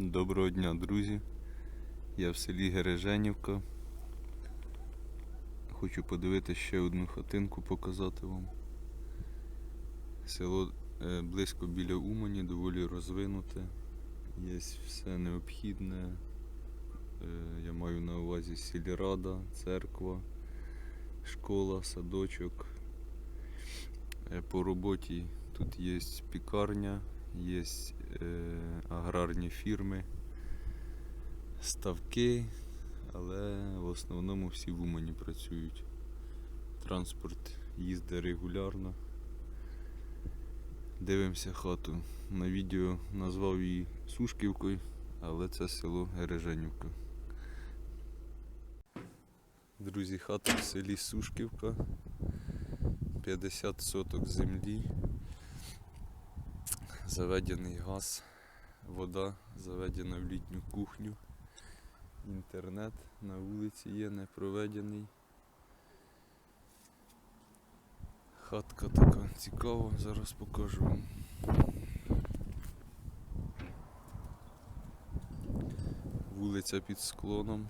Доброго дня, друзі. Я в селі Гереженівка. Хочу подивитися ще одну хатинку показати вам. Село е, близько біля Умані, доволі розвинуте. Є все необхідне. Е, я маю на увазі сільрада, церква, школа, садочок. Е, по роботі тут є пікарня, є е, аграрні фірми, ставки, але в основному всі в Умані працюють. Транспорт їздить регулярно. Дивимося хату. На відео назвав її Сушківкою, але це село Гереженівка. Друзі, хата в селі Сушківка. 50 соток землі. Заведений газ, вода заведена в літню кухню. Інтернет на вулиці є не проведений. Хатка така цікава, зараз покажу вам. Вулиця під склоном.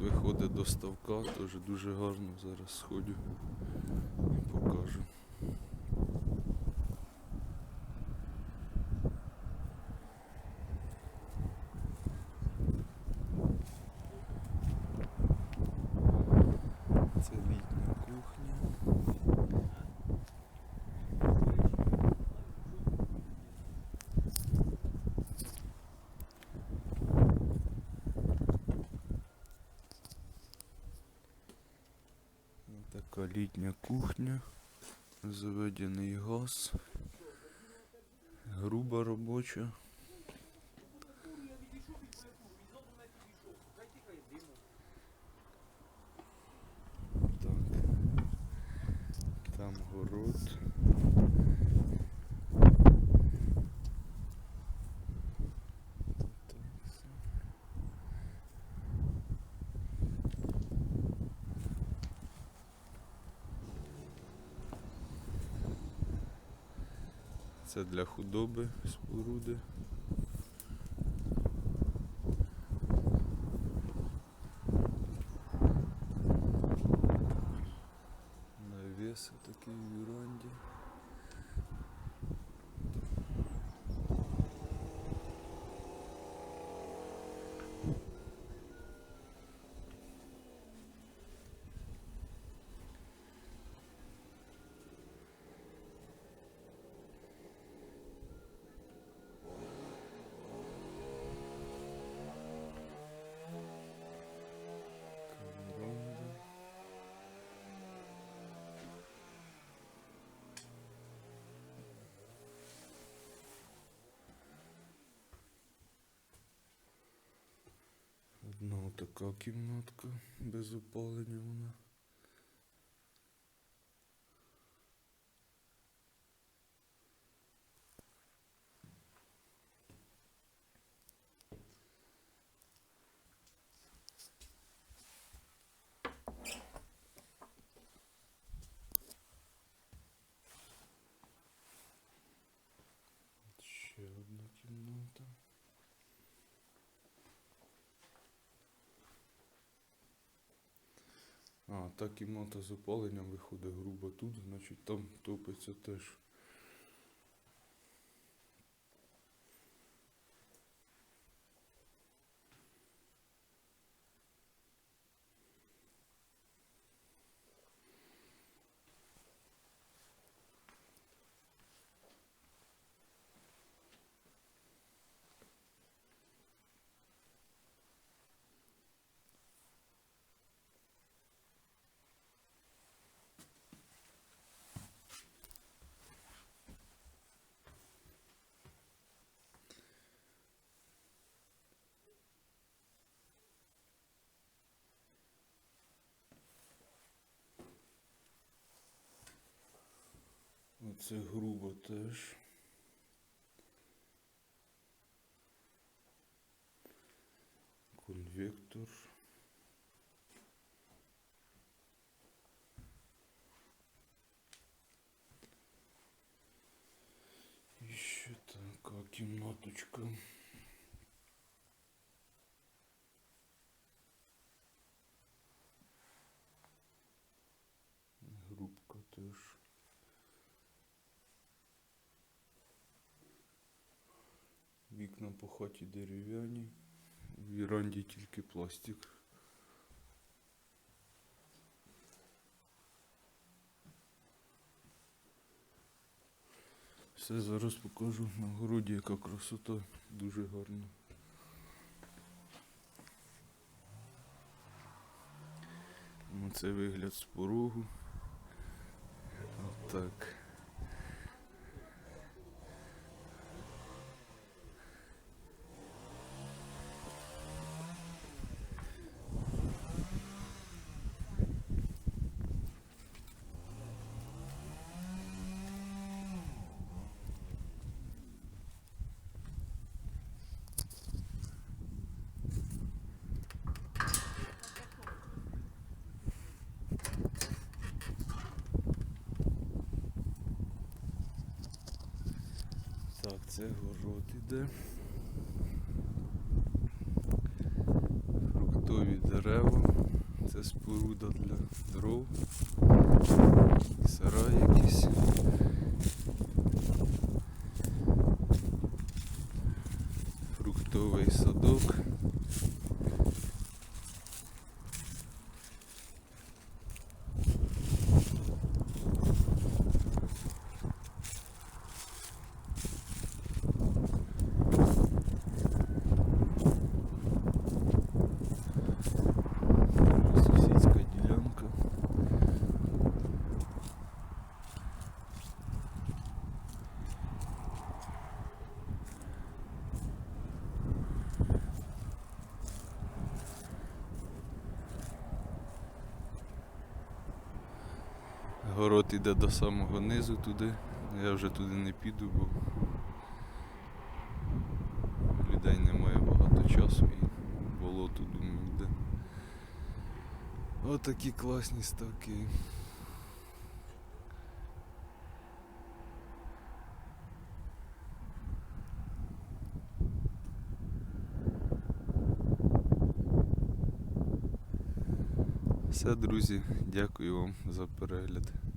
Виходить до ставка, теж дуже гарно. Зараз сходю покажу. Це літня кухня. Така літня кухня, заведений газ, груба робоча. Так. Там город. Так, все. Це для худоби споруди. Навіс такий в віранді. Така кімнатка без опалення вона. Ще одна кімната. А, та кімната з опаленням виходить грубо тут, значить там топиться теж. це грубо теж. Конвектор. Еще так, а кімнаточка. Вікна по хаті дерев'яні. В віранді тільки пластик. Все зараз покажу на городі, яка красота, дуже гарно. Ну, це вигляд з порогу. Отак. Так, це город іде. Фруктові дерева. Це споруда для дров. Сарай якийсь. Город іде до самого низу туди. Я вже туди не піду, бо людей немає багато часу і болото думаю йде. Отакі класні ставки. Все, друзі, дякую вам за перегляд.